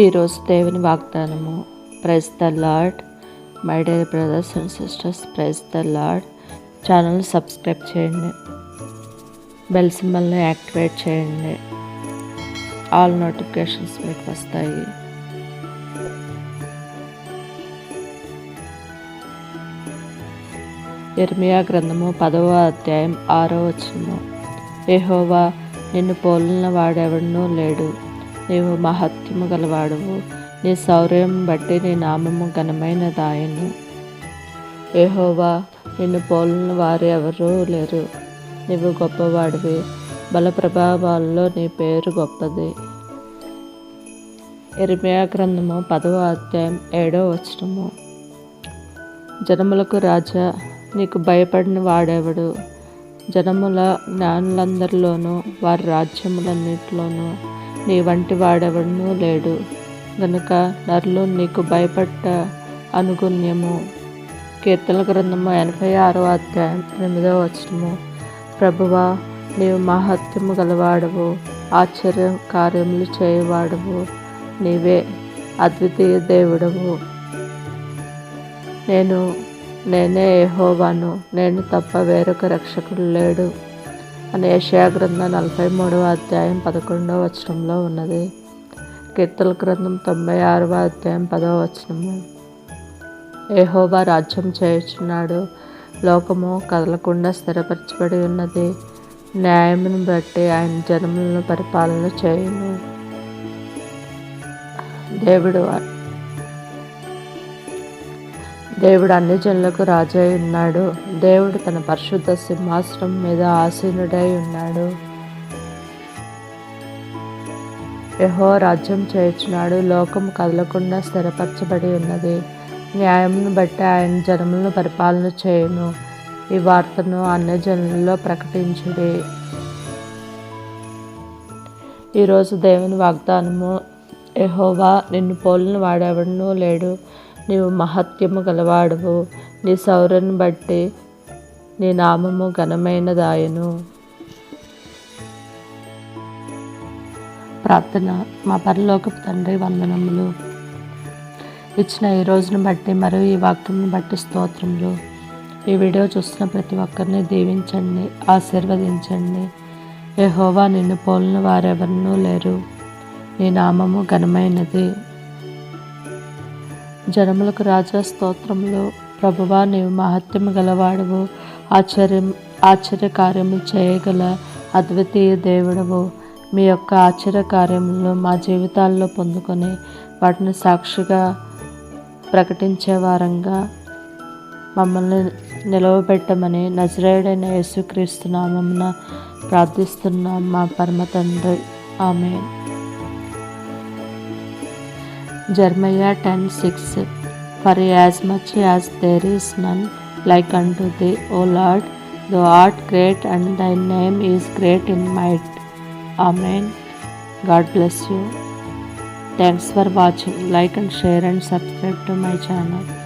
ఈరోజు దేవుని వాగ్దానము. Praise the lord my dear brothers and sisters praise the lord channel subscribe చేయండి. Bell సింబల్ని యాక్టివేట్ చేయండి. ఆల్ నోటిఫికేషన్స్ మీకు వస్తాయి. ఇర్మియా గ్రంథము పదవ అధ్యాయం ఆరో వచనము. ఏహోవా నిన్ను పోలిన వాడెవడనూ లేడు. నీవు మహత్యము గలవాడువు. నీ శౌర్యం బట్టి నీ నామము ఘనమైనదాయను. ఏహోవా నిన్ను పోలిన వారు ఎవరూ లేరు. నీవు గొప్పవాడివి. బల ప్రభావాల్లో నీ పేరు గొప్పది. ఇర్మియా గ్రంథము పదవ అధ్యాయం ఏడో వచనము. జనములకు రాజా నీకు భయపడిన వాడెవడు? జనముల జ్ఞానులందరిలోనూ వారి రాజ్యములన్నిటిలోనూ నీ వంటి వాడెవడనూ లేడు. గనుక నరులు నీకు భయపడ్డ అనుగుణ్యము. కీర్తన గ్రంథము ఎనభై ఆరో అధ్యాయం ఎనిమిదవ వచనము. ప్రభువా నీవు మహత్యము గలవాడవు. ఆశ్చర్య కార్యములు చేయవాడవు. నీవే అద్వితీయ దేవుడవు. నేను నేనే ఏహోవాను నేను తప్ప వేరొక రక్షకుడు లేడు. అని యషయా గ్రంథం నలభై మూడవ అధ్యాయం పదకొండవ వచనంలో ఉన్నది. కీర్తల గ్రంథం తొంభై ఆరవ అధ్యాయం పదవ వచనము. ఏహోవా రాజ్యం చేయుచున్నాడు. లోకము కదలకుండా స్థిరపరచబడి ఉన్నది. న్యాయమును బట్టి ఆయన జనములను పరిపాలన చేయును. దేవుడు దేవుడు అన్ని జనులకు రాజై ఉన్నాడు. దేవుడు తన పరిశుద్ధ సింహాసనం మీద ఆసీనుడై ఉన్నాడు. యహో రాజ్యం చేర్చున్నాడు. లోకం కదలకుండా స్థిరపరచబడి ఉన్నది. న్యాయమును బట్టి ఆయన జనములను పరిపాలన చేయును. ఈ వార్తను అన్ని జనులలో ప్రకటించుడి. ఈరోజు దేవుని వాగ్దానము ఎహోవా నిన్ను పోలిన వాడెవడనూ లేడు. నీవు మహత్యము గలవాడవు. నీ సౌరను బట్టి నీ నామము ఘనమైనదాయను. ప్రార్థన మా పరలోకపు తండ్రి వందనములు. ఇచ్చిన ఈ రోజును బట్టి మరియు ఈ వాక్యంను బట్టి స్తోత్రములు. ఈ వీడియో చూస్తున్న ప్రతి ఒక్కరిని దీవించండి ఆశీర్వదించండి. యెహోవా నిన్ను పోలిన వారెవరనూ లేరు. నీ నామము ఘనమైనది. జనములకు రాజా స్తోత్రంలో ప్రభువా నీవు మహత్యము గలవాడవు ఆశ్చర్యం ఆశ్చర్య కార్యములు చేయగల అద్వితీయ దేవుడవు. మీ యొక్క ఆశ్చర్య కార్యములను మా జీవితాల్లో పొందుకొని వాటిని సాక్షిగా ప్రకటించే వారంగా మమ్మల్ని నిలవబెట్టమని నజరేయుడైన యేసుక్రీస్తు నామమున ప్రార్థిస్తున్నాం మా పరమ తండ్రి. ఆమె Jeremiah 10:6 For as much as there is none like unto thee, O Lord, thou art great and thy name is great in might. Amen. God bless you. Thanks for watching. Like and share and subscribe to my channel.